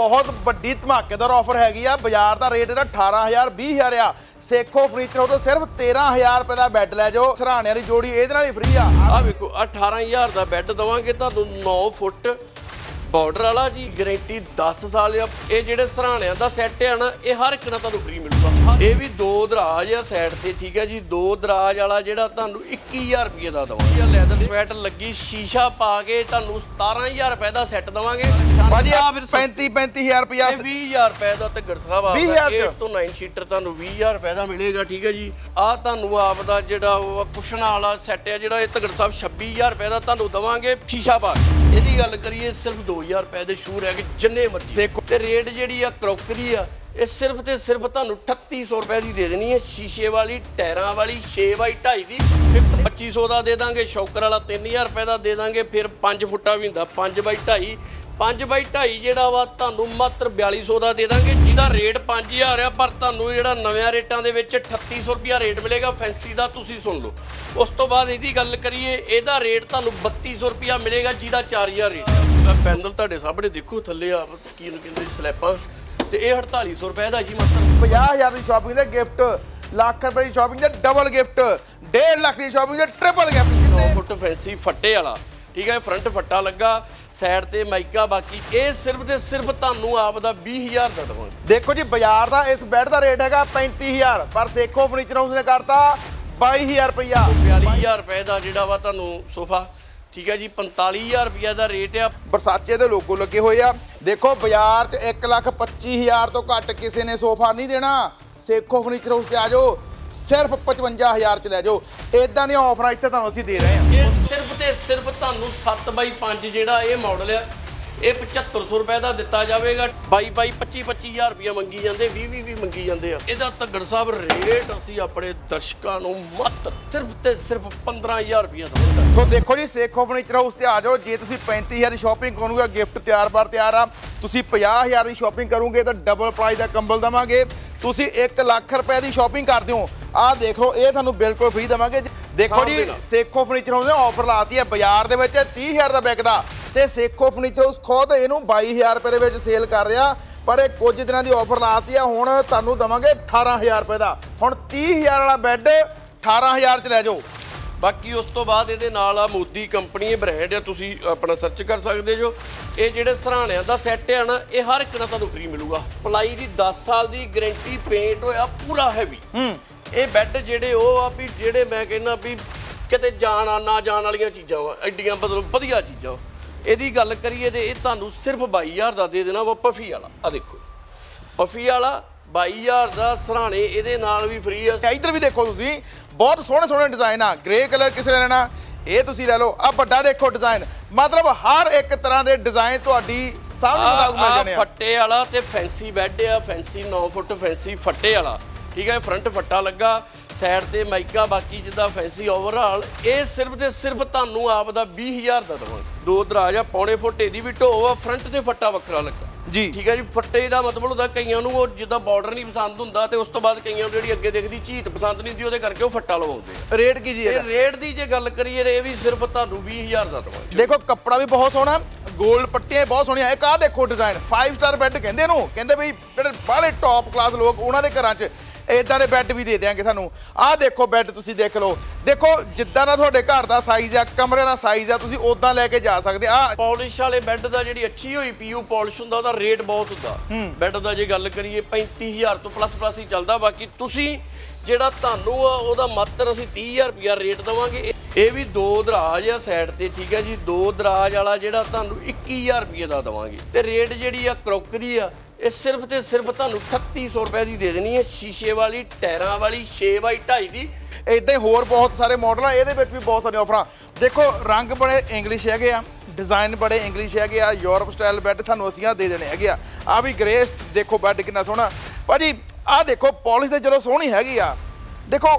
ਬਹੁਤ ਵੱਡੀ ਧਮਾਕੇਦਾਰ ਆਫਰ ਹੈਗੀ ਆ। ਬਾਜ਼ਾਰ ਦਾ ਰੇਟ ਇਹਦਾ 18000 20000 ਆ। ਸੇਖੋ ਫਰਨੀਚਰ ਤੋਂ ਸਿਰਫ 13000 ਰੁਪਏ ਦਾ ਬੈੱਡ ਲੈ ਜਾਓ। ਸਰਾਣਿਆਂ ਦੀ ਜੋੜੀ ਇਹਦੇ ਨਾਲ ਹੀ ਫ੍ਰੀ ਆ। ਆ ਵੇਖੋ ਆਹ 18000 ਦਾ ਬੈੱਡ ਦਵਾਂਗੇ ਤੁਹਾਨੂੰ 9 ਫੁੱਟ। ਬਾਰਡਰ ਵਾਲਾ ਜੀ ਗਾਰੰਟੀ 10 ਸਾਲ ਆ। ਇਹ ਜਿਹੜੇ ਸਰਾਣਿਆਂ ਦਾ ਸੈੱਟ ਆ ਨਾ ਇਹ ਹਰ ਇੱਕ ਨਾਲ ਤੁਹਾਨੂੰ ਫ੍ਰੀ ਮਿਲੂਗਾ। ਇਹ ਵੀ ਦੋ ਦਰਾਜ ਆ ਸਾਈਡ ਤੇ ਠੀਕ ਹੈ ਜੀ। ਦੋ ਦਰਾਜ ਵਾਲਾ ਜਿਹੜਾ ਤੁਹਾਨੂੰ 21000 ਰੁਪਏ ਦਾ ਦਵਾਂਗੇ। ਲੈਦਰ ਸਵੈਟ ਲੱਗੀ ਸ਼ੀਸ਼ਾ ਪਾ ਕੇ ਤੁਹਾਨੂੰ 17000 ਰੁਪਏ ਦਾ ਸੈੱਟ ਦਵਾਂਗੇ। ਭਾਜੀ ਆ ਆ ਫਿਰ 35 35000 ਰੁਪਿਆ ਇਹ 20000 ਰੁਪਏ ਦਾ ਤੇ ਗੜਸਾਬ ਆ। 20,000 ਚ? 8 ਤੋਂ 9 ਸ਼ੀਟਰ ਤੁਹਾਨੂੰ 20000 ਰੁਪਏ ਦਾ ਮਿਲੇਗਾ ਠੀਕ ਹੈ ਜੀ। ਆ ਤੁਹਾਨੂੰ ਆਪ ਦਾ ਜਿਹੜਾ ਉਹ ਕੁਸ਼ਨ ਵਾਲਾ ਸੈੱਟ ਹੈ ਜਿਹੜਾ ਇਹ ਤਗੜ ਸਾਹਿਬ 26000 ਰੁਪਏ ਦਾ ਤੁਹਾਨੂੰ ਦਵਾਂਗੇ ਸ਼ੀਸ਼ਾ ਪਾ ਕੇ। ਇਹਦੀ ਗੱਲ ਕਰੀਏ ਸਿਰਫ 2000 ਰੁਪਏ ਦੇ ਸ਼ੂ ਰਹਿ ਗਏ ਜਿੰਨੇ ਮਰਜ਼ੀ। ਤੇ ਰੇਟ ਜਿਹੜੀ ਆ ਕਰੋਕਰੀ ਆ ਇਹ ਸਿਰਫ ਤੇ ਸਿਰਫ ਤੁਹਾਨੂੰ 3800 ਰੁਪਏ ਦੀ ਦੇ ਦੇਣੀ ਹੈ। ਸ਼ੀਸ਼ੇ ਵਾਲੀ ਟਾਇਰਾਂ ਵਾਲੀ 6 ਬਾਈ 2.5 ਦੀ ਫਿਕਸ 2500 ਦਾ ਦੇ ਦਾਂਗੇ। ਸ਼ੌਕਰ ਵਾਲਾ 3000 ਰੁਪਏ ਦਾ ਦੇ ਦਾਂਗੇ। ਫਿਰ 5 ਫੁੱਟਾ ਵੀ ਹੁੰਦਾ 5 ਬਾਈ 2.5 5 ਬਾਈ 2.5 ਜਿਹੜਾ ਵਾ ਤੁਹਾਨੂੰ ਮਾਤਰ 4200 ਦਾ ਦੇ ਦਾਂਗੇ ਜਿਹਦਾ ਰੇਟ 5000 ਆ ਪਰ ਤੁਹਾਨੂੰ ਜਿਹੜਾ ਨਵਿਆਂ ਰੇਟਾਂ ਦੇ ਵਿੱਚ 3800 ਰੁਪਿਆ ਰੇਟ ਮਿਲੇਗਾ ਫੈਂਸੀ ਦਾ ਤੁਸੀਂ ਸੁਣ ਲਓ। ਉਸ ਤੋਂ ਬਾਅਦ ਇਹਦੀ ਗੱਲ ਕਰੀਏ ਇਹਦਾ ਰੇਟ ਤੁਹਾਨੂੰ 3200 ਰੁਪਿਆ ਮਿਲੇਗਾ ਜਿਹਦਾ 4000 ਰੇਟ ਪੈਨਲ ਤੁਹਾਡੇ ਸਾਹਮਣੇ ਦੇਖੋ ਥੱਲੇ ਆ ਕੀ ਨੂੰ ਕਹਿੰਦੇ ਸਲੈਪਾਂ। ਤੇ ਇਹ 4800 ਰੁਪਏ ਦਾ ਜੀ ਮਾਤਰ। 50000 ਦੀ ਸ਼ਾਪਿੰਗ ਦੇ ਗਿਫਟ ਲੱਖ ਰੁਪਏ ਦੀ ਸ਼ਾਪਿੰਗ ਦੇ ਡਬਲ ਗਿਫਟ 1.5 ਲੱਖ ਦੀ ਸ਼ਾਪਿੰਗ ਦੇ ਟ੍ਰਿਪਲ ਗਿਫਟ 9 ਕਿੰਨੇ ਫੁੱਟ ਫੈਂਸੀ ਫੱਟੇ ਵਾਲਾ ਠੀਕ ਹੈ ਫਰੰਟ ਫੱਟਾ ਲੱਗਾ। ਸਾਈਡ ਤੇ ਮਾਈਕਾ ਬਾਕੀ ਇਹ ਸਿਰਫ ਤੇ ਸਿਰਫ ਤੁਹਾਨੂੰ ਆਪ ਦਾ 20000 ਦਾ ਦਵਾਂਗੇ। ਦੇਖੋ ਜੀ ਬਾਜ਼ਾਰ ਦਾ ਇਸ ਬੈੱਡ ਦਾ ਰੇਟ ਹੈਗਾ 35000 ਪਰ ਸੇਖੋ ਫਰਨੀਚਰ ਹਾਊਸ ਨੇ ਕਰਤਾ 22000 ਰੁਪਇਆ 42000 ਰੁਪਏ ਦਾ ਜਿਹੜਾ ਵਾ ਤੁਹਾਨੂੰ ਸੋਫਾ ਠੀਕ ਹੈ ਜੀ 45000 ਰੁਪਏ ਦਾ ਰੇਟ ਆ। ਬਰਸਾਚੇ ਦੇ ਲੋਗੋ ਲੱਗੇ ਹੋਏ ਆ। ਦੇਖੋ ਬਾਜ਼ਾਰ 'ਚ 125000 ਤੋਂ ਘੱਟ ਕਿਸੇ ਨੇ ਸੋਫਾ ਨਹੀਂ ਦੇਣਾ। ਸੇਖੋ ਫਰਨੀਚਰ ਹਾਊਸ ਤੇ ਆ ਜਾਓ। ਸਿਰਫ 55000 ਚ ਲੈ ਜਾਓ। ਇਦਾਂ ਦੀਆਂ ਆਫਰਾਂ ਇੱਥੇ ਤੁਹਾਨੂੰ ਅਸੀਂ ਦੇ ਰਹੇ ਹਾਂ। ਤੇ ਸਿਰਫ ਤੁਹਾਨੂੰ 7x5 ਜਿਹੜਾ ਇਹ ਮਾਡਲ ਆ, ਇਹ 7500 ਰੁਪਏ ਦਾ ਦਿੱਤਾ ਜਾਵੇਗਾ। 22 22 25 25000 ਰੁਪਏ ਮੰਗੀ ਜਾਂਦੇ 20 20 ਵੀ ਮੰਗੀ ਜਾਂਦੇ ਆ। ਇਹਦਾ ਤੱਗੜ ਸਾਹਿਬ ਰੇਟ ਅਸੀਂ ਆਪਣੇ ਦਰਸ਼ਕਾਂ ਨੂੰ ਮਾਤਰ ਸਿਰਫ ਤੇ ਸਿਰਫ 15000 ਰੁਪਏ ਦਵਾਂਗੇ ਸੋ ਦੇਖੋ ਜੀ ਸੇਖੋ ਫਰਨੀਚਰ ਹਾਊਸ ਤੇ ਆ ਜਾਓ। ਜੇ ਤੁਸੀਂ 35000 ਦੀ ਸ਼ਾਪਿੰਗ ਕਰੋਗੇ ਗਿਫਟ ਤਿਆਰ ਬਾਰ ਤਿਆਰ ਆ। ਤੁਸੀਂ 50000 ਦੀ ਸ਼ਾਪਿੰਗ ਕਰੋਗੇ, ਤਾਂ ਡਬਲ ਪ੍ਰਾਈਸ ਦਾ ਕੰਬਲ ਦਵਾਂਗੇ। ਤੁਸੀਂ 1 ਲੱਖ ਰੁਪਏ ਦੀ ਸ਼ਾਪਿੰਗ ਕਰਦੇ ਹੋ ਆਹ ਦੇਖ ਲਓ ਇਹ ਤੁਹਾਨੂੰ ਬਿਲਕੁਲ ਫ੍ਰੀ ਦਵਾਂਗੇ। ਦੇਖੋ ਜੀ ਦੇ। ਸੇਖੋ ਫਰਨੀਚਰ ਹਾਊਸ ਨੇ ਆਫਰ ਲਾਤੀ ਹੈ ਬਾਜ਼ਾਰ ਦੇ ਵਿੱਚ 30000 ਦਾ ਵਿਕਦਾ ਤੇ ਸੇਖੋ ਫਰਨੀਚਰ ਹਾਊਸ ਖੁਦ ਇਹਨੂੰ 22000 ਰੁਪਏ ਦੇ ਵਿੱਚ ਸੇਲ ਕਰ ਰਿਹਾ। ਪਰ ਇਹ ਕੁਝ ਦਿਨਾਂ ਦੀ ਆਫਰ ਲਾਤੀ ਹੈ ਹੁਣ ਤੁਹਾਨੂੰ ਦਵਾਂਗੇ 18000 ਰੁਪਏ ਦਾ। ਹੁਣ 30000 ਵਾਲਾ ਬੈੱਡ 18000 ਚ ਲੈ ਜਾਓ। ਬਾਕੀ ਉਸ ਤੋਂ ਬਾਅਦ ਇਹਦੇ ਨਾਲ ਆ ਮੋਦੀ ਕੰਪਨੀ ਇਹ ਬ੍ਰਾਂਡ ਆ ਤੁਸੀਂ ਆਪਣਾ ਸਰਚ ਕਰ ਸਕਦੇ ਜੋ। ਇਹ ਜਿਹੜੇ ਸਰਾਣਿਆਂ ਦਾ ਸੈੱਟ ਆ ਨਾ ਇਹ ਹਰ ਇੱਕ ਨਾਲ ਤੁਹਾਨੂੰ ਫ੍ਰੀ ਮਿਲੂਗਾ। ਪਲਾਈ ਦੀ 10 ਸਾਲ ਦੀ ਗਾਰੰਟੀ ਪੇਂਟ ਹੋਇਆ ਪੂਰਾ ਹੈਵੀ ਹੂੰ। ਇਹ ਬੈੱਡ ਜਿਹੜੇ ਉਹ ਆ ਵੀ ਜਿਹੜੇ ਮੈਂ ਕਹਿੰਦਾ ਵੀ ਕਿਤੇ ਜਾਣ ਆ ਨਾ ਜਾਣ ਵਾਲੀਆਂ ਚੀਜ਼ਾਂ ਵਾ ਐਡੀਆਂ ਮਤਲਬ ਵਧੀਆ ਚੀਜ਼ਾਂ। ਇਹਦੀ ਗੱਲ ਕਰੀਏ ਤੇ ਇਹ ਤੁਹਾਨੂੰ ਸਿਰਫ 22000 ਦਾ ਦੇ ਦੇਣਾ ਵਾ ਪਫੀ ਵਾਲਾ। ਆ ਦੇਖੋ। ਪਫੀ ਵਾਲਾ 22000 ਦਾ ਸਰਾਣੇ ਇਹਦੇ ਨਾਲ ਵੀ ਫ੍ਰੀ ਆ। ਇੱਧਰ ਵੀ ਦੇਖੋ ਤੁਸੀਂ ਬਹੁਤ ਸੋਹਣੇ ਸੋਹਣੇ ਡਿਜ਼ਾਈਨ ਆ ਗ੍ਰੇ ਕਲਰ ਕਿਸੇ ਨੇ ਲੈਣਾ ਇਹ ਤੁਸੀਂ ਲੈ ਲਓ। ਆ ਵੱਡਾ ਦੇਖੋ ਡਿਜ਼ਾਈਨ ਮਤਲਬ ਹਰ ਇੱਕ ਤਰ੍ਹਾਂ ਦੇ ਡਿਜ਼ਾਈਨ ਤੁਹਾਡੀ ਸਾਹਮਣੇ ਮੁਤਾਬਕ ਮਿਲ ਜਾਣੇ ਆ। ਫੱਟੇ ਵਾਲਾ ਤੇ ਫੈਂਸੀ ਬੈੱਡ ਆ ਫੈਂਸੀ 9 ਫੁੱਟ ਫੈਂਸੀ ਫੱਟੇ ਵਾਲਾ। ਠੀਕ ਹੈ ਫਰੰਟ ਫੱਟਾ ਲੱਗਾ ਸਾਈਡ ਤੇ ਮਾਈਕਾ ਬਾਕੀ ਜਿੱਦਾਂ ਫੈਂਸੀ ਓਵਰਆਲ ਇਹ ਸਿਰਫ ਤੇ ਸਿਰਫ ਤੁਹਾਨੂੰ ਆਪ ਦਾ 20000 ਦਾ ਦਵਾਂਗੇ। ਦੋ ਦਰਾਜ ਆ ਪੌਣੇ ਫੁੱਟ ਇਹਦੀ ਵੀ ਢੋ ਆ ਫਰੰਟ ਤੇ ਫੱਟਾ ਵੱਖਰਾ ਲੱਗਾ। ਜੀ। ਠੀਕ ਹੈ ਜੀ ਫੱਟੇ ਦਾ ਮਤਲਬ ਹੁੰਦਾ ਕਈਆਂ ਨੂੰ ਉਹ ਜਿੱਦਾਂ ਬਾਰਡਰ ਨਹੀਂ ਪਸੰਦ ਹੁੰਦਾ ਤੇ ਉਸ ਤੋਂ ਬਾਅਦ ਕਈਆਂ ਨੂੰ ਜਿਹੜੀ ਅੱਗੇ ਦਿਖਦੀ ਝੀਟ ਪਸੰਦ ਨਹੀਂ ਹੁੰਦੀ ਉਹਦੇ ਕਰਕੇ ਉਹ ਫੱਟਾ ਲਵਾਉਂਦੇ ਆ। ਰੇਟ ਕੀ ਜੀ ਤੇ ਇਹਦਾ? ਰੇਟ ਦੀ ਜੇ ਗੱਲ ਕਰੀਏ ਤੇ ਇਹ ਵੀ ਸਿਰਫ ਤੁਹਾਨੂੰ 20000 ਦਾ ਦਵਾਂਗੇ। ਦੇਖੋ ਕੱਪੜਾ ਵੀ ਬਹੁਤ ਸੋਹਣਾ 골ਡ ਪੱਟੀਆਂ ਵੀ ਬਹੁਤ ਸੋਹਣੀਆਂ। ਇੱਕ ਆਹ ਦੇਖੋ ਡਿਜ਼ਾਈਨ 5 ਸਟਾਰ ਬੈੱਡ ਕਹਿੰਦੇ ਇਹਨੂੰ। ਕਹਿੰਦੇ ਬਈ ਜਿਹੜੇ ਬਾਹਲੇ ਟੌਪ ਕਲਾਸ ਲੋਕ ਉਹਨਾਂ ਦੇ ਘਰਾਂ 'ਚ ਇਦਾਂ ਦੇ ਬੈੱਡ ਵੀ ਦੇ ਦਿਆਂਗੇ ਤੁਹਾਨੂੰ ਆਹ ਦੇਖੋ ਬੈੱਡ ਤੁਸੀਂ ਦੇਖ ਲਓ। ਦੇਖੋ ਜਿੱਦਾਂ ਦਾ ਤੁਹਾਡੇ ਘਰ ਦਾ ਸਾਈਜ਼ ਆ ਕਮਰੇ ਦਾ ਸਾਈਜ਼ ਆ ਤੁਸੀਂ ਉਦਾਂ ਲੈ ਕੇ ਜਾ ਸਕਦੇ ਆ। ਪਾਲਿਸ਼ ਵਾਲੇ ਬੈੱਡ ਦਾ ਜਿਹੜੀ ਅੱਛੀ ਹੋਈ ਪੀਯੂ ਪਾਲਿਸ਼ ਹੁੰਦਾ ਉਹਦਾ ਰੇਟ ਬਹੁਤ ਹੁੰਦਾ। ਬੈੱਡ ਦਾ ਜੇ ਗੱਲ ਕਰੀਏ 35000 ਤੋਂ ਪਲੱਸ ਪਲੱਸ ਹੀ ਚੱਲਦਾ। ਬਾਕੀ ਤੁਸੀਂ ਜਿਹੜਾ ਤੁਹਾਨੂੰ ਆ ਉਹਦਾ ਮਾਤਰ ਅਸੀਂ 30000 ਰੁਪਿਆ ਰੇਟ ਦਵਾਂਗੇ। ਇਹ- ਵੀ ਦੋ ਦਰਾਜ ਆ ਸਾਈਡ ਤੇ ਠੀਕ ਹੈ ਜੀ? ਦੋ ਦਰਾਜ ਵਾਲਾ ਜਿਹੜਾ ਤੁਹਾਨੂੰ 21000 ਰੁਪਏ ਦਾ ਦਵਾਂਗੇ। ਤੇ ਰੇਟ ਜਿਹੜੀ ਆ ਕਰੋਕਰੀ ਆ ਇਹ ਸਿਰਫ ਤੇ ਸਿਰਫ ਤੁਹਾਨੂੰ 3800 ਰੁਪਏ ਦੀ ਦੇ ਦੇਣੀ ਹੈ ਸ਼ੀਸ਼ੇ ਵਾਲੀ ਟਾਇਰਾਂ ਵਾਲੀ 6x2.5 ਦੀ। ਇਦਾਂ ਹੀ ਹੋਰ ਬਹੁਤ ਸਾਰੇ ਮਾਡਲ ਆ ਇਹਦੇ ਵਿੱਚ ਵੀ ਬਹੁਤ ਸਾਰੀਆਂ ਆਫਰਾਂ ਦੇਖੋ ਰੰਗ ਬੜੇ ਇੰਗਲਿਸ਼ ਹੈਗੇ ਆ ਡਿਜ਼ਾਈਨ ਬੜੇ ਇੰਗਲਿਸ਼ ਹੈਗੇ ਆ ਯੂਰਪ ਸਟਾਈਲ ਬੈੱਡ ਤੁਹਾਨੂੰ ਅਸੀਂ ਆ ਦੇ ਦੇਣੇ ਹੈਗੇ ਆ। ਆ ਵੀ ਗ੍ਰੇ ਦੇਖੋ ਬੈੱਡ ਕਿੰਨਾ ਸੋਹਣਾ। ਭਾਜੀ ਆ ਦੇਖੋ ਪਾਲਿਸ਼ ਤੇ ਚਲੋ ਸੋਹਣੀ ਹੈਗੀ ਆ। ਦੇਖੋ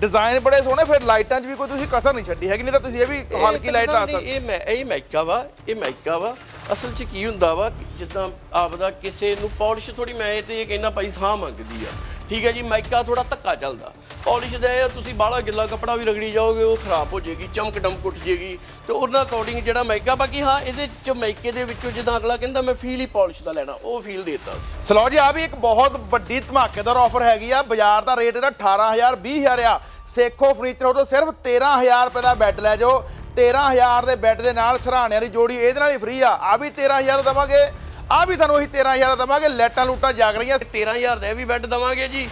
ਡਿਜ਼ਾਈਨ ਬੜੇ ਸੋਹਣੇ ਫਿਰ ਲਾਈਟਾਂ 'ਚ ਵੀ ਕੋਈ ਤੁਸੀਂ ਕਸਰ ਨਹੀਂ ਛੱਡੀ ਹੈਗੀ ਨਹੀਂ ਤਾਂ ਤੁਸੀਂ ਇਹ ਵੀ ਹਲਕੀ ਲਾਈਟ ਲਾ ਸਕਦੇ। ਇਹ ਮੈਂ ਇਹ ਮਾਈਕਾ ਵਾ ਇਹ ਮਾਈਕਾ ਵਾ। ਅਸਲ 'ਚ ਕੀ ਹੁੰਦਾ ਵਾ ਜਿੱਦਾਂ ਆਪਦਾ ਕਿਸੇ ਨੂੰ ਪਾਲਿਸ਼ ਥੋੜੀ ਮੈਂ ਇਹ ਤੇ ਇਹ ਕਹਿੰਦਾ ਭਾਈ ਸਾਹ ਮੰਗਦੀ ਆ। ਠੀਕ ਹੈ ਜੀ, ਮਾਈਕਾ ਥੋੜਾ ਧੱਕਾ ਚੱਲਦਾ। ਪਾਲਿਸ਼ ਦਾ ਇਹ ਤੁਸੀਂ ਬਾਹਲਾ ਗਿੱਲਾ ਕੱਪੜਾ ਵੀ ਰਗੜੀ ਜਾਓਗੇ, ਉਹ ਖਰਾਬ ਹੋ ਜਾਏਗੀ, ਚਮਕ ਡਮਕ ਉੱਠ ਜਾਏਗੀ। ਤੇ ਉਹਨਾਂ ਅਕੋਰਡਿੰਗ ਜਿਹੜਾ ਮੈਗਾ ਬਾਕੀ ਹਾਂ, ਇਹਦੇ ਚ ਮਾਈਕੇ ਦੇ ਵਿੱਚੋਂ ਜਿੱਦਾਂ ਅਗਲਾ ਕਹਿੰਦਾ, ਮੈਂ ਫੀਲ ਹੀ ਪਾਲਿਸ਼ ਦਾ ਲੈਣਾ, ਉਹ ਫੀਲ ਦੇਤਾ ਸੀ। ਸਲੋ ਜੀ ਆ ਵੀ ਇੱਕ ਬਹੁਤ ਵੱਡੀ ਧਮਾਕੇਦਾਰ ਆਫਰ ਹੈਗੀ ਆ। ਬਾਜ਼ਾਰ ਦਾ ਰੇਟ ਇਹਦਾ 18000 20000 ਆ। ਸੇਖੋ ਫਰਨੀਚਰ ਤੋਂ ਸਿਰਫ 13000 ਰੁਪਏ ਦਾ ਬੈੱਡ ਲੈ ਜਾਓ। 13000 ਦੇ ਬੈੱਡ ਦੇ ਨਾਲ ਸਰਾਹਣਿਆਂ ਦੀ ਜੋੜੀ ਇਹਦੇ ਨਾਲ ਹੀ ਫ੍ਰੀ ਆ। ਆ ਵੀ 13000 ਦਾ ਦਵਾਂਗੇ ਆ ਵੀ ਤੁਹਾਨੂੰ ਅਸੀਂ 13000 ਦਾ ਦਵਾਂਗੇ, ਲਾਈਟਾਂ ਲੂਟਾਂ ਜਾਗ ਰਹੀਆਂ। 13000 ਦਾ ਇਹ ਵੀ ਬੈੱਡ ਦਵਾਂਗੇ ਜੀ।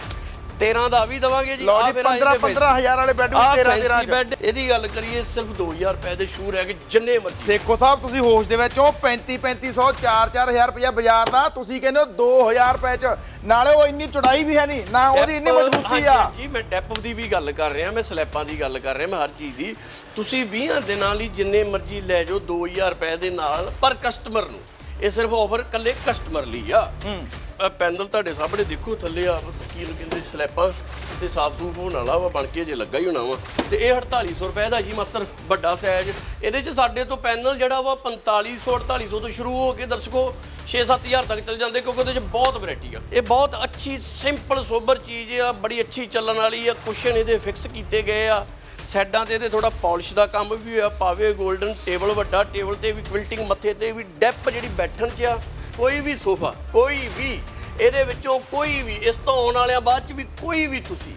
13 ਦਾ ਵੀ ਦਵਾਂਗੇ ਜੀ। ਲਓ ਜੀ ਫਿਰ ਆਏ 15 ਤੇ 15000 ਵਾਲੇ ਬੈੱਡ ਵੀ ਆਹ 13 13 ਫੈਂਸੀ ਬੈੱਡ ਇਹਦੀ ਗੱਲ ਕਰੀਏ ਸਿਰਫ 2000 ਰੁਪਏ ਦੇ ਸ਼ੂ ਰਹਿ ਗਏ ਜਿੰਨੇ ਮਰਜ਼ੀ। ਸੇਖੋ ਸਾਹਿਬ ਤੁਸੀਂ ਹੋਸ਼ ਦੇ ਵਿੱਚ ਹੋ 35 3500 4 4000 ਰੁਪਇਆ ਬਾਜ਼ਾਰ ਦਾ ਤੁਸੀਂ ਕਹਿੰਦੇ ਹੋ 2000 ਰੁਪਏ ਚ। ਨਾਲੇ ਉਹ ਇੰਨੀ ਚੌੜਾਈ ਵੀ ਹੈ ਨਹੀਂ ਨਾ ਉਹਦੀ ਇੰਨੀ ਮਜ਼ਬੂਤੀ ਆ। ਹਾਂਜੀ ਮੈਂ ਡੈਪ ਦੀ ਵੀ ਗੱਲ ਕਰ ਰਿਹਾ ਮੈਂ ਸਲੈਪਾਂ ਦੀ ਗੱਲ ਕਰ ਰਿਹਾ ਮੈਂ ਹਰ ਚੀਜ਼ ਦੀ। ਤੁਸੀਂ 20 ਦਿਨਾਂ ਲਈ ਜਿੰਨੇ ਮਰਜ਼ੀ ਲੈ ਜਾਓ 2000 ਰੁਪਏ ਦੇ ਨਾਲ ਪਰ ਕਸਟਮਰ ਨੂੰ। ਇਹ ਸਿਰਫ ਆਫਰ ਕੱਲੇ ਕਸਟਮਰ ਲਈ ਆ। ਪੈਨਲ ਤੁਹਾਡੇ ਸਾਹਮਣੇ ਦੇਖੋ, ਥੱਲੇ ਆ ਕੀ ਕਹਿੰਦੇ ਸਲੈਪਾਂ ਤੇ ਸਾਫ਼ ਸੂਫ ਹੋਣ ਵਾਲਾ ਵਾ, ਬਣ ਕੇ ਜੇ ਲੱਗਾ ਹੀ ਹੋਣਾ ਵਾ। ਤੇ ਇਹ 4800 ਰੁਪਏ ਦਾ ਜੀ ਮਾਤਰ ਵੱਡਾ ਸਾਈਜ਼ ਇਹਦੇ ਚ ਸਾਡੇ ਤੋਂ ਪੈਨਲ ਜਿਹੜਾ ਵਾ 4500 4800 ਤੋਂ ਸ਼ੁਰੂ ਹੋ ਕੇ ਦਰਸ਼ਕੋ 6-7000 ਤੱਕ ਚੱਲ ਜਾਂਦੇ, ਕਿਉਂਕਿ ਉਹਦੇ ਚ ਬਹੁਤ ਵੈਰਾਈਟੀ ਆ। ਇਹ ਬਹੁਤ ਅੱਛੀ ਸਿੰਪਲ ਸੋਬਰ ਚੀਜ਼ ਆ, ਬੜੀ ਅੱਛੀ ਚੱਲਣ ਵਾਲੀ ਆ। ਕੁਸ਼ਨ ਇਹਦੇ ਫਿਕਸ ਕੀਤੇ ਗਏ ਆ। ਸਾਈਡਾਂ ਤੇ ਇਹਦੇ ਥੋੜਾ ਪਾਲਿਸ਼ ਦਾ ਕੰਮ ਵੀ ਹੋਇਆ, ਪਾਵੇ 골ਡਨ ਟੇਬਲ ਵੱਡਾ ਟੇਬਲ ਤੇ ਵੀ ਕੁਇਲਟਿੰਗ ਮੱਥੇ ਤੇ ਵੀ ਡੈਪ ਜਿਹੜੀ ਬੈਠਣ 'ਚ ਆ ਕੋਈ ਵੀ ਸੋਫਾ, ਕੋਈ ਵੀ, ਇਹਦੇ ਵਿੱਚੋਂ ਕੋਈ ਵੀ, ਇਸ ਤੋਂ ਆਉਣ ਵਾਲਿਆਂ ਬਾਅਦ 'ਚ ਵੀ ਕੋਈ ਵੀ ਤੁਸੀਂ,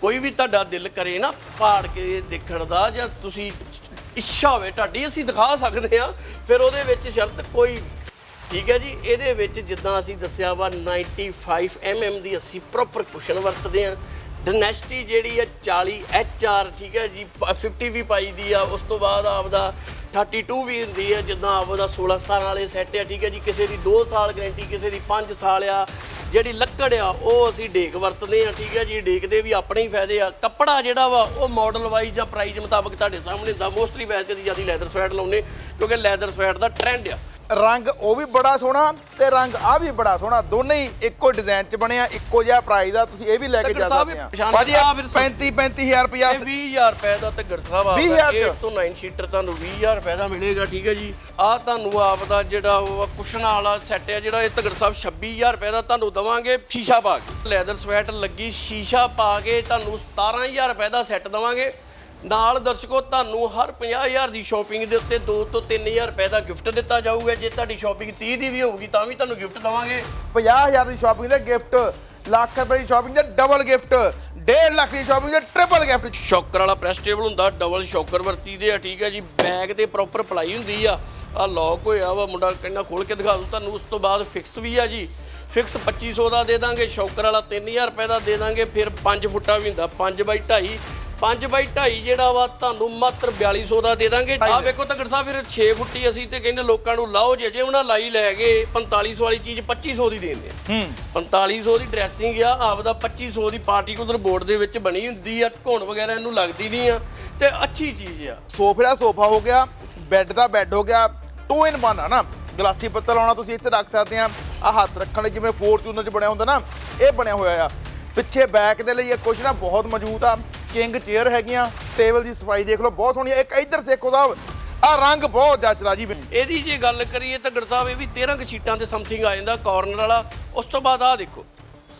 ਕੋਈ ਵੀ ਤੁਹਾਡਾ ਦਿਲ ਕਰੇ ਨਾ ਪਾੜ ਕੇ ਦੇਖਣ ਦਾ ਜਾਂ ਤੁਸੀਂ ਇੱਛਾ ਹੋਵੇ, ਤੁਹਾਡੀ ਅਸੀਂ ਦਿਖਾ ਸਕਦੇ ਆ ਫਿਰ ਉਹਦੇ ਵਿੱਚ ਸ਼ਰਤ ਕੋਈ ਠੀਕ ਹੈ ਜੀ, ਇਹਦੇ ਵਿੱਚ ਜਿੱਦਾਂ ਅਸੀਂ ਦੱਸਿਆ ਵਾ 95 mm ਦੀ ਅਸੀਂ ਪ੍ਰੋਪਰ ਕੁਸ਼ਨ ਵਰਤਦੇ ਆ ਡਨੈਸਟੀ ਜਿਹੜੀ ਹੈ 40 HR ਠੀਕ ਹੈ ਜੀ, ਪ- 50 ਵੀ ਪਾਈ ਦੀ ਆ, ਉਸ ਤੋਂ ਬਾਅਦ ਆਪਦਾ 32 ਵੀ ਹੁੰਦੀ ਹੈ, ਜਿੱਦਾਂ ਆਪਦਾ 16 17 ਵਾਲੇ ਸੈੱਟ ਆ, ਠੀਕ ਹੈ ਜੀ। ਕਿਸੇ ਦੀ 2 ਸਾਲ ਗਾਰੰਟੀ ਕਿਸੇ ਦੀ 5 ਸਾਲ ਆ। ਜਿਹੜੀ ਲੱਕੜ ਆ, ਉਹ ਅਸੀਂ ਡੇਕ ਵਰਤਦੇ ਆ ਠੀਕ ਹੈ ਜੀ। ਡੇਕ ਦੇ ਵੀ ਆਪਣੇ ਹੀ ਫਾਇਦੇ ਆ। ਕੱਪੜਾ ਜਿਹੜਾ ਵਾ, ਉਹ ਮਾਡਲ ਵਾਈਜ਼ ਜਾਂ ਪ੍ਰਾਈਸ ਮੁਤਾਬਕ ਤੁਹਾਡੇ ਸਾਹਮਣੇ ਹੁੰਦਾ ਮੋਸਟਲੀ ਵੈਸੇ ਦੀ ਜ਼ਿਆਦਾ ਲੈਦਰ ਸਵੈਟ ਲਾਉਨੇ ਕਿਉਂਕਿ ਲੈਦਰ ਸਵੈਟ ਦਾ ਟ੍ਰੈਂਡ ਆ। ਰੰਗ ਉਹ ਵੀ ਬੜਾ ਸੋਹਣਾ ਤੇ ਰੰਗ ਆ ਵੀ ਬੜਾ ਸੋਹਣਾ। ਦੋਨੇ ਹੀ ਇੱਕੋ ਡਿਜ਼ਾਈਨ ਚ ਬਣਿਆ ਇੱਕੋ ਜਿਹਾ ਪ੍ਰਾਈਸ ਆ ਤੁਸੀਂ ਇਹ ਵੀ ਲੈ ਕੇ ਜਾ ਸਕਦੇ ਆ। ਭਾਜੀ ਫਿਰ 35 35000 ਰੁਪਇਆ ਇਹ 20000 ਰੁਪਏ ਦਾ ਧੱਗੜ ਸਾਹਿਬ ਆ। 20,000 ਚ? 8 ਤੋਂ 9 ਸ਼ੀਟਰ ਤੁਹਾਨੂੰ 20000 ਰੁਪਏ ਦਾ ਮਿਲੇਗਾ ਠੀਕ ਹੈ ਜੀ। ਆ ਤੁਹਾਨੂੰ ਆਪ ਦਾ ਜਿਹੜਾ ਉਹ ਕੁਸ਼ਨਾ ਵਾਲਾ ਸੈੱਟ ਹੈ ਜਿਹੜਾ ਇਹ ਧੱਗੜ ਸਾਹਿਬ 26000 ਰੁਪਏ ਦਾ ਤੁਹਾਨੂੰ ਦਵਾਂਗੇ ਸ਼ੀਸ਼ਾ ਪਾ ਕੇ। ਲੈਦਰ ਸਵੈਟ ਲੱਗੀ ਸ਼ੀਸ਼ਾ ਪਾ ਕੇ ਤੁਹਾਨੂੰ 17000 ਰੁਪਏ ਦਾ ਸੈੱਟ ਦਵਾਂਗੇ। ਨਾਲ ਦਰਸ਼ਕੋ, ਤੁਹਾਨੂੰ ਹਰ 50000 ਦੀ ਸ਼ਾਪਿੰਗ ਦੇ ਉੱਤੇ 2 ਤੋਂ 3000 ਰੁਪਏ ਦਾ ਗਿਫਟ ਦਿੱਤਾ ਜਾਊਗਾ। ਜੇ ਤੁਹਾਡੀ ਸ਼ਾਪਿੰਗ 30 ਦੀ ਵੀ ਹੋਊਗੀ, ਤਾਂ ਵੀ ਤੁਹਾਨੂੰ ਗਿਫਟ ਦਵਾਂਗੇ। 50000 ਦੀ ਸ਼ਾਪਿੰਗ ਦਾ ਗਿਫਟ ਲੱਖ ਰੁਪਏ ਦੀ ਸ਼ਾਪਿੰਗ ਦਾ ਡਬਲ ਗਿਫਟ 1.5 ਲੱਖ ਦੀ ਸ਼ਾਪਿੰਗ ਦਾ ਟ੍ਰਿਪਲ ਗਿਫਟ ਸ਼ੌਕਰ ਵਾਲਾ ਪ੍ਰੈਸ ਟੇਬਲ ਹੁੰਦਾ ਡਬਲ ਸ਼ੌਕਰ ਵਰਤੀ ਦੇ ਆ, ਠੀਕ ਹੈ ਜੀ। ਬੈਗ ਤੇ ਪ੍ਰੋਪਰ ਪਲਾਈ ਹੁੰਦੀ ਆ। ਆ ਲੌਕ ਹੋਇਆ ਵਾ, ਮੁੰਡਾ ਕਹਿੰਦਾ ਖੋਲ ਕੇ ਦਿਖਾ ਦੂੰ ਤੁਹਾਨੂੰ, ਉਸ ਤੋਂ ਬਾਅਦ ਫਿਕਸ ਵੀ ਆ ਜੀ। ਫਿਕਸ 2500 ਦਾ ਦੇ ਦਾਂਗੇ, ਸ਼ੌਕਰ ਵਾਲਾ 3000 ਰੁਪਏ ਦਾ ਦੇ ਦਾਂਗੇ, ਫਿਰ 5 ਫੁੱਟਾ ਵੀ ਹੁੰਦਾ 5 ਬਾਈ 2.5 5 ਬਾਈ 2.5 ਜਿਹੜਾ ਵਾ ਤੁਹਾਨੂੰ ਮਾਤਰ 4200 ਦਾ ਦੇ ਦਾਂਗੇ। ਆ ਵੇਖੋ ਤਗੜ ਸਾਹਿਬ ਫਿਰ 6 ਫੁੱਟੀ ਅਸੀਂ ਤੇ ਕਹਿੰਦੇ ਲੋਕਾਂ ਨੂੰ ਲਾਓ ਜੇ ਜੇ ਉਹਨਾਂ ਲਾਈ ਲੈ ਗਏ 4500 ਵਾਲੀ ਚੀਜ਼ 2500 ਦੀ ਦੇਂਦੇ ਆ। ਹੂੰ। 4500 ਦੀ ਡਰੈਸਿੰਗ ਆ ਆਪਦਾ 2500 ਦੀ ਪਾਰਟੀਕੂਲਰ ਬੋਰਡ ਦੇ ਵਿੱਚ ਬਣੀ ਹੁੰਦੀ ਆ ਘੁਣ ਵਗੈਰਾ ਇਹਨੂੰ ਲੱਗਦੀ ਨਹੀਂ ਆ। ਤੇ ਅੱਛੀ ਚੀਜ਼ ਆ। ਸੋਫੇ ਦਾ ਸੋਫਾ ਹੋ ਗਿਆ ਬੈੱਡ ਦਾ ਬੈੱਡ ਹੋ ਗਿਆ 2 ਇਨ 1 ਆ ਨਾ। ਗਲਾਸੀ ਪੱਤਲ ਲਾਉਣਾ ਤੁਸੀਂ ਇੱਥੇ ਰੱਖ ਸਕਦੇ ਆ। ਆ ਹੱਥ ਰੱਖਣ ਲਈ ਜਿਵੇਂ ਫੋਰਚੂਨਰ ਚ ਬਣਿਆ ਹੁੰਦਾ ਨਾ ਇਹ ਬਣਿਆ ਹੋਇਆ ਆ। ਪਿੱਛੇ ਬੈਕ ਦੇ ਲਈ ਇਹ ਕੁਛ ਨਾ ਬਹੁਤ ਮਜ਼ਬੂਤ ਆ। ਕਿੰਗ ਚੇਅਰ ਹੈਗੀਆਂ ਟੇਬਲ ਦੀ ਸਫ਼ਾਈ ਦੇਖ ਲਓ ਬਹੁਤ ਸੋਹਣੀ ਆ ਇੱਕ ਇੱਧਰ ਸੇਖੋ ਸਾਹਿਬ ਆ ਰੰਗ ਬਹੁਤ ਜੱਚਦਾ ਜੀ। ਇਹਦੀ ਜੇ ਗੱਲ ਕਰੀਏ ਤਾਂ ਸਾਹਿਬ ਇਹ ਵੀ 13 ਕੁ ਸ਼ੀਟਾਂ ਤੇ ਸਮਥਿੰਗ ਆ ਜਾਂਦਾ ਕਾਰਨਰ ਵਾਲਾ। ਉਸ ਤੋਂ ਬਾਅਦ ਆਹ ਦੇਖੋ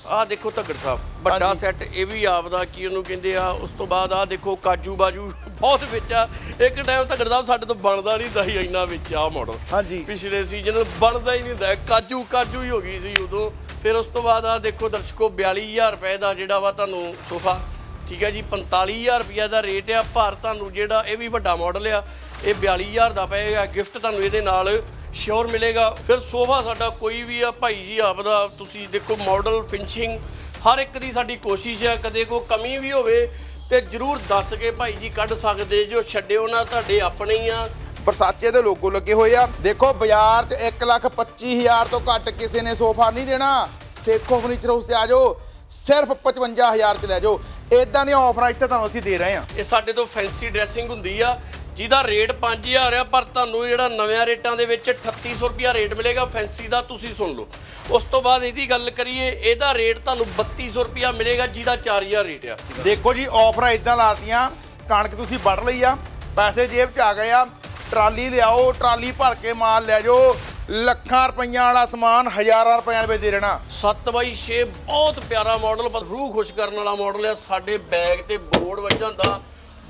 ਆਹ ਦੇਖੋ ਧੱਗੜ ਸਾਹਿਬ ਵੱਡਾ ਹਾਂਜੀ। ਸੈੱਟ ਇਹ ਵੀ ਆਪਦਾ ਕੀ ਉਹਨੂੰ ਕਹਿੰਦੇ ਆ ਉਸ ਤੋਂ ਬਾਅਦ ਆਹ ਦੇਖੋ ਕਾਜੂ ਬਾਜੂ ਬਹੁਤ ਵਿੱਚ ਆ। ਇੱਕ ਟਾਈਮ ਧੱਗੜ ਸਾਹਿਬ ਸਾਡੇ ਤੋਂ ਬਣਦਾ ਨਹੀਂ ਦਹੀ ਇੰਨਾ ਵਿੱਚ ਆ ਮਾਡਲ ਹਾਂਜੀ। ਪਿਛਲੇ ਸੀਜ਼ਨ ਬਣਦਾ ਹੀ ਨਹੀਂ ਹੁੰਦਾ ਕਾਜੂ ਕਾਜੂ ਹੀ ਹੋ ਗਈ ਸੀ ਉਦੋਂ। ਫਿਰ ਉਸ ਤੋਂ ਬਾਅਦ ਆ ਦੇਖੋ ਦਰਸ਼ਕੋ 42000 ਰੁਪਏ ਦਾ ਜਿਹੜਾ ਵਾ ਤੁਹਾਨੂੰ ਸੋਫਾ ਠੀਕ ਹੈ ਜੀ 45000 ਰੁਪਏ ਦਾ ਰੇਟ ਆ। ਪਰ ਤੁਹਾਨੂੰ ਜਿਹੜਾ ਇਹ ਵੀ ਵੱਡਾ ਮਾਡਲ ਆ, ਇਹ 42000 ਦਾ ਪਏਗਾ। ਗਿਫਟ ਤੁਹਾਨੂੰ ਇਹਦੇ ਨਾਲ ਸ਼ੋਰ ਮਿਲੇਗਾ। ਫਿਰ ਸੋਫਾ ਸਾਡਾ ਕੋਈ ਵੀ ਆ, ਭਾਈ ਜੀ, ਆਪਦਾ ਤੁਸੀਂ ਦੇਖੋ ਮਾਡਲ ਫਿਨਿਸ਼ਿੰਗ ਹਰ ਇੱਕ ਦੀ ਸਾਡੀ ਕੋਸ਼ਿਸ਼ ਆ। ਕਦੇ ਕੋਈ ਕਮੀ ਵੀ ਹੋਵੇ ਤੇ ਜਰੂਰ ਦੱਸ ਕੇ ਭਾਈ ਜੀ ਕੱਢ ਸਕਦੇ ਜੋ ਛੱਡਿਓ ਨਾ, ਤੁਹਾਡੇ ਆਪਣੇ ਹੀ ਆ। ਵਰਸਾਚੇ ਦੇ ਲੋਗੋ ਲੱਗੇ ਹੋਏ ਆ। ਦੇਖੋ, ਬਾਜ਼ਾਰ 'ਚ 125000 ਤੋਂ ਘੱਟ ਕਿਸੇ ਨੇ ਸੋਫਾ ਨਹੀਂ ਦੇਣਾ। ਸੇਖੋ ਫਰਨੀਚਰ ਹਾਊਸ ਤੇ ਆ ਜਾਓ। ਸਿਰਫ 55000 ਚ ਲੈ ਜਾਓ। ਇਦਾਂ ਦੀਆਂ ਆਫਰਾਂ ਇੱਥੇ ਤੁਹਾਨੂੰ ਅਸੀਂ ਦੇ ਰਹੇ ਹਾਂ। ਇਹ ਸਾਡੇ ਤੋਂ ਫੈਂਸੀ ਡਰੈਸਿੰਗ ਹੁੰਦੀ ਆ ਜਿਹਦਾ ਰੇਟ 5000 ਆ ਪਰ ਤੁਹਾਨੂੰ ਜਿਹੜਾ ਨਵਿਆਂ ਰੇਟਾਂ ਦੇ ਵਿੱਚ 3800 ਰੁਪਿਆ ਰੇਟ ਮਿਲੇਗਾ ਫੈਂਸੀ ਦਾ ਤੁਸੀਂ ਸੁਣ ਲਓ। ਉਸ ਤੋਂ ਬਾਅਦ ਇਹਦੀ ਗੱਲ ਕਰੀਏ ਇਹਦਾ ਰੇਟ ਤੁਹਾਨੂੰ 3200 ਰੁਪਿਆ ਮਿਲੇਗਾ ਜਿਹਦਾ 4000 ਰੇਟ ਆ। ਦੇਖੋ ਜੀ ਆਫਰਾਂ ਇਦਾਂ ਲਾਤੀਆਂ ਕਣਕ ਤੁਸੀਂ ਵੱਢ ਲਈ ਆ ਪੈਸੇ ਜੇਬ 'ਚ ਆ ਗਏ ਆ ਟਰਾਲੀ ਲਿਆਓ ਟਰਾਲੀ ਭਰ ਕੇ ਮਾਲ ਲੈ ਜਾਓ ਲੱਖਾਂ ਰੁਪਈਆਂ ਵਾਲਾ ਸਮਾਨ ਹਜ਼ਾਰਾਂ ਰੁਪਈਆਂ ਦੇ ਵਿੱਚ ਦੇ ਦੇਣਾ। 7x6 ਬਹੁਤ ਪਿਆਰਾ ਮਾਡਲ ਪਰ ਰੂਹ ਖੁਸ਼ ਕਰਨ ਵਾਲਾ ਮਾਡਲ ਆ। ਸਾਡੇ ਬੈਗ ਤੇ ਬੋਰਡ ਵੱਜਾ ਹੁੰਦਾ।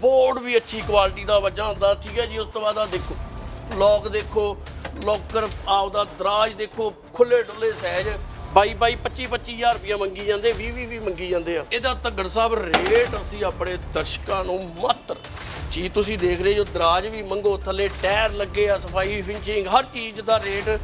ਬੋਰਡ ਵੀ ਅੱਛੀ ਕੁਆਲਿਟੀ ਦਾ ਵੱਜਾ ਹੁੰਦਾ। ਠੀਕ ਹੈ ਜੀ, ਉਸ ਤੋਂ ਬਾਅਦ ਆ ਦੇਖੋ ਲੋਕ ਦੇਖੋ ਲੋਕਰ ਆਪਦਾ ਦਰਾਜ ਦੇਖੋ ਖੁੱਲੇ ਡੁੱਲੇ ਸਹਿਜ। 22 22 25 25000 ਰੁਪਇਆ ਮੰਗੀ ਜਾਂਦੇ 20 20 ਵੀ ਮੰਗੀ ਜਾਂਦੇ ਆ। ਇਹਦਾ ਧੱਗੜ ਸਾਹਿਬ, ਰੇਟ ਅਸੀਂ ਆਪਣੇ ਦਰਸ਼ਕਾਂ ਨੂੰ ਮਾਤਰ। ਜੀ ਤੁਸੀਂ ਦੇਖ ਰਹੇ ਜੋ ਦਰਾਜ ਵੀ ਮੰਗੋ, ਥੱਲੇ ਟਾਇਰ ਲੱਗੇ ਆ, ਸਫ਼ਾਈ ਫਿਨਿਸ਼ਿੰਗ ਹਰ ਚੀਜ਼ ਦਾ ਰੇਟ।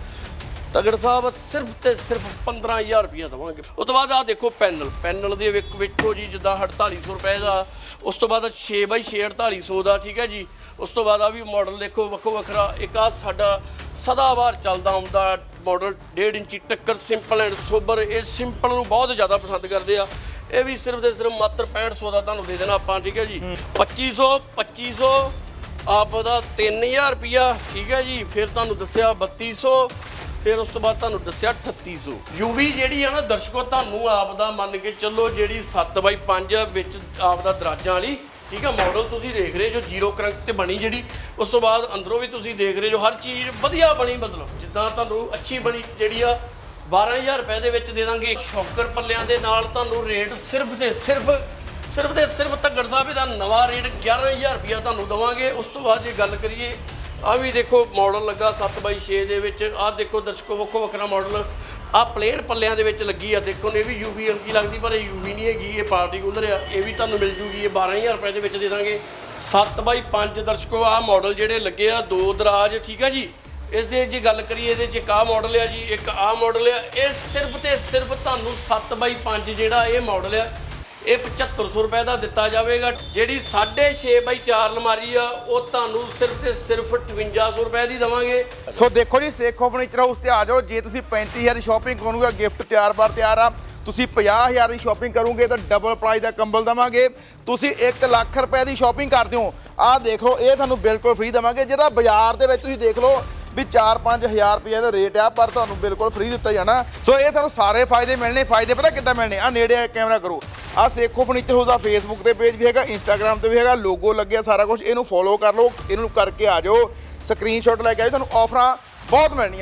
ਤਗੜ ਸਾਹਿਬ, ਸਿਰਫ ਤੇ ਸਿਰਫ 15000 ਰੁਪਇਆ ਦਵਾਂਗੇ। ਉਸ ਤੋਂ ਬਾਅਦ ਆ ਦੇਖੋ ਪੈਨਲ। ਪੈਨਲ ਦੇ ਵਿੱਚ ਵੇਖੋ ਜੀ, ਜਿੱਦਾਂ 4800 ਰੁਪਏ ਦਾ, ਉਸ ਤੋਂ ਬਾਅਦ 6x6 4800 ਦਾ, ਠੀਕ ਹੈ ਜੀ। ਉਸ ਤੋਂ ਬਾਅਦ ਆ ਵੀ ਮਾਡਲ ਦੇਖੋ, ਵੱਖੋ ਵੱਖਰਾ। ਇੱਕ ਆ ਸਾਡਾ ਸਦਾਬਾਰ ਚੱਲਦਾ ਹੁੰਦਾ ਮਾਡਲ 1.5 ਇੰਚੀ ਟੱਕਰ ਸਿੰਪਲ ਐਂਡ ਸੋਬਰ ਇਹ ਸਿੰਪਲ ਨੂੰ ਬਹੁਤ ਜ਼ਿਆਦਾ ਪਸੰਦ ਕਰਦੇ ਆ। ਇਹ ਵੀ ਸਿਰਫ ਤੇ ਸਿਰਫ ਮਾਤਰ 6500 ਦਾ ਤੁਹਾਨੂੰ ਦੇ ਦੇਣਾ ਆਪਾਂ ਠੀਕ ਹੈ ਜੀ? 2500 2500 ਆਪ ਦਾ 3000 ਰੁਪਿਆ ਠੀਕ ਹੈ ਜੀ? ਫਿਰ ਤੁਹਾਨੂੰ ਦੱਸਿਆ 3200 ਫਿਰ ਉਸ ਤੋਂ ਬਾਅਦ ਤੁਹਾਨੂੰ ਦੱਸਿਆ 3800 ਯੂਵੀ ਜਿਹੜੀ ਆ ਨਾ ਦਰਸ਼ਕੋ ਤੁਹਾਨੂੰ ਆਪ ਦਾ ਮੰਨ ਕੇ ਚੱਲੋ ਜਿਹੜੀ 7x5 ਵਿੱਚ ਆਪ ਦਾ ਦਰਾਜਾਂ ਵਾਲੀ ਠੀਕ ਆ ਮਾਡਲ ਤੁਸੀਂ ਦੇਖ ਰਹੇ ਜੋ ਜ਼ੀਰੋ ਕਰੰਕ ਤੇ ਬਣੀ ਜਿਹੜੀ, ਉਸ ਤੋਂ ਬਾਅਦ ਅੰਦਰੋਂ ਵੀ ਤੁਸੀਂ ਦੇਖ ਰਹੇ ਜੋ ਹਰ ਚੀਜ਼ ਵਧੀਆ ਬਣੀ, ਮਤਲਬ ਜਿੱਦਾਂ ਤੁਹਾਨੂੰ ਅੱਛੀ ਬਣੀ ਜਿਹੜੀ ਆ 12000 ਰੁਪਏ ਦੇ ਵਿੱਚ ਦੇ ਦਾਂਗੇ। ਸ਼ੌਕਰ ਪੱਲਿਆਂ ਦੇ ਨਾਲ ਤੁਹਾਨੂੰ ਰੇਟ ਸਿਰਫ ਤੇ ਸਿਰਫ ਸਿਰਫ ਤੇ ਸਿਰਫ ਧੱਗੜ ਸਾਹਿਬ ਇਹਦਾ ਨਵਾਂ ਰੇਟ 11000 ਰੁਪਇਆ ਤੁਹਾਨੂੰ ਦਵਾਂਗੇ। ਉਸ ਤੋਂ ਬਾਅਦ ਜੇ ਗੱਲ ਕਰੀਏ ਆ ਵੀ ਦੇਖੋ ਮਾਡਲ ਲੱਗਾ 7x6 ਦੇ ਵਿੱਚ। ਆ ਦੇਖੋ ਦਰਸ਼ਕੋ, ਵੱਖੋ ਵੱਖਰਾ ਮਾਡਲ ਆ ਪਲੇਨ ਪੱਲਿਆਂ ਦੇ ਵਿੱਚ ਲੱਗੀ ਆ, ਦੇਖੋ ਨੇ ਇਹ ਵੀ ਯੂਵੀ ਹਲਕੀ ਲੱਗਦੀ, ਪਰ ਇਹ ਯੂਵੀ ਨਹੀਂ ਹੈਗੀ, ਇਹ ਪਾਰਟੀ ਕੂਲਰ ਆ, ਇਹ ਵੀ ਤੁਹਾਨੂੰ ਮਿਲ ਜੂਗੀ, ਇਹ 12000 ਰੁਪਏ ਦੇ ਵਿੱਚ ਦੇ ਦਾਂਗੇ। 7x5 ਦਰਸ਼ਕੋ ਆ ਮਾਡਲ ਜਿਹੜੇ ਲੱਗੇ ਆ, ਦੋ ਦਰਾਜ, ਠੀਕ ਆ ਜੀ? ਇਸ ਦੇ ਜੇ ਗੱਲ ਕਰੀਏ, ਇਹਦੇ ਚ ਇੱਕ ਆਹ ਮਾਡਲ ਆ ਜੀ, ਇੱਕ ਆਹ ਮਾਡਲ ਆ, ਇਹ ਸਿਰਫ ਤੇ ਸਿਰਫ ਤੁਹਾਨੂੰ 7x5 ਜਿਹੜਾ ਇਹ ਮਾਡਲ ਆ ਇਹ 7500 ਰੁਪਏ ਦਾ ਦਿੱਤਾ ਜਾਵੇਗਾ। ਜਿਹੜੀ 6.5 ਬਾਈ 4 ਅਲਮਾਰੀ ਆ, ਉਹ ਤੁਹਾਨੂੰ ਸਿਰਫ ਤੇ ਸਿਰਫ 5800 ਰੁਪਏ ਦੀ ਦਵਾਂਗੇ। ਸੋ ਦੇਖੋ ਜੀ, ਸੇਖੋ ਫਰਨੀਚਰ ਹਾਊਸ ਤੇ ਆ ਜਾਓ। ਜੇ ਤੁਸੀਂ 35000 ਦੀ ਸ਼ਾਪਿੰਗ ਕਰੋਗੇ ਗਿਫਟ ਤਿਆਰ ਬਾਰ ਤਿਆਰ ਆ। ਤੁਸੀਂ 50000 ਦੀ ਸ਼ਾਪਿੰਗ ਕਰੋਗੇ, ਤਾਂ ਡਬਲ ਪ੍ਰਾਈਸ ਦਾ ਕੰਬਲ ਦਵਾਂਗੇ। ਤੁਸੀਂ 1 ਲੱਖ ਰੁਪਏ ਦੀ ਸ਼ਾਪਿੰਗ ਕਰਦੇ ਹੋ। ਆਹ ਦੇਖ ਲਓ, ਇਹ ਤੁਹਾਨੂੰ ਬਿਲਕੁਲ ਫ੍ਰੀ ਦਵਾਂਗੇ। ਜਿਹਦਾ ਬਾਜ਼ਾਰ ਦੇ ਵਿੱਚ ਤੁਸੀਂ ਦੇਖ ਲਓ ਵੀ 4-5000 ਰੁਪਏ ਦਾ ਰੇਟ ਆ, ਪਰ ਤੁਹਾਨੂੰ ਬਿਲਕੁਲ ਫ੍ਰੀ ਦਿੱਤਾ ਜਾਣਾ। ਸੋ ਇਹ ਤੁਹਾਨੂੰ ਸਾਰੇ ਫਾਇਦੇ ਮਿਲਣੇ, ਫਾਇਦੇ ਪਤਾ ਕਿੱਦਾਂ ਮਿਲਣੇ? ਆ ਨੇੜੇ ਆ ਕੈਮਰਾ ਕਰੋ। ਆ ਸੇਖੋ ਫਰਨੀਚਰ ਹਾਊਸ ਦਾ ਫੇਸਬੁੱਕ ਤੇ ਪੇਜ ਵੀ ਹੈਗਾ ਇੰਸਟਾਗ੍ਰam ਤੇ ਵੀ ਹੈਗਾ ਲੋਗੋ ਲੱਗਿਆ ਸਾਰਾ ਕੁਝ ਇਹਨੂੰ ਫੋਲੋ ਕਰ ਲਓ, ਇਹਨੂੰ ਕਰਕੇ ਆ ਜਾਓ। ਸਕਰੀਨਸ਼ਾਟ ਲੈ ਕੇ ਆਓ ਤੁਹਾਨੂੰ ਆਫਰਾਂ ਬਹੁਤ ਮਿਲਣੀਆਂ।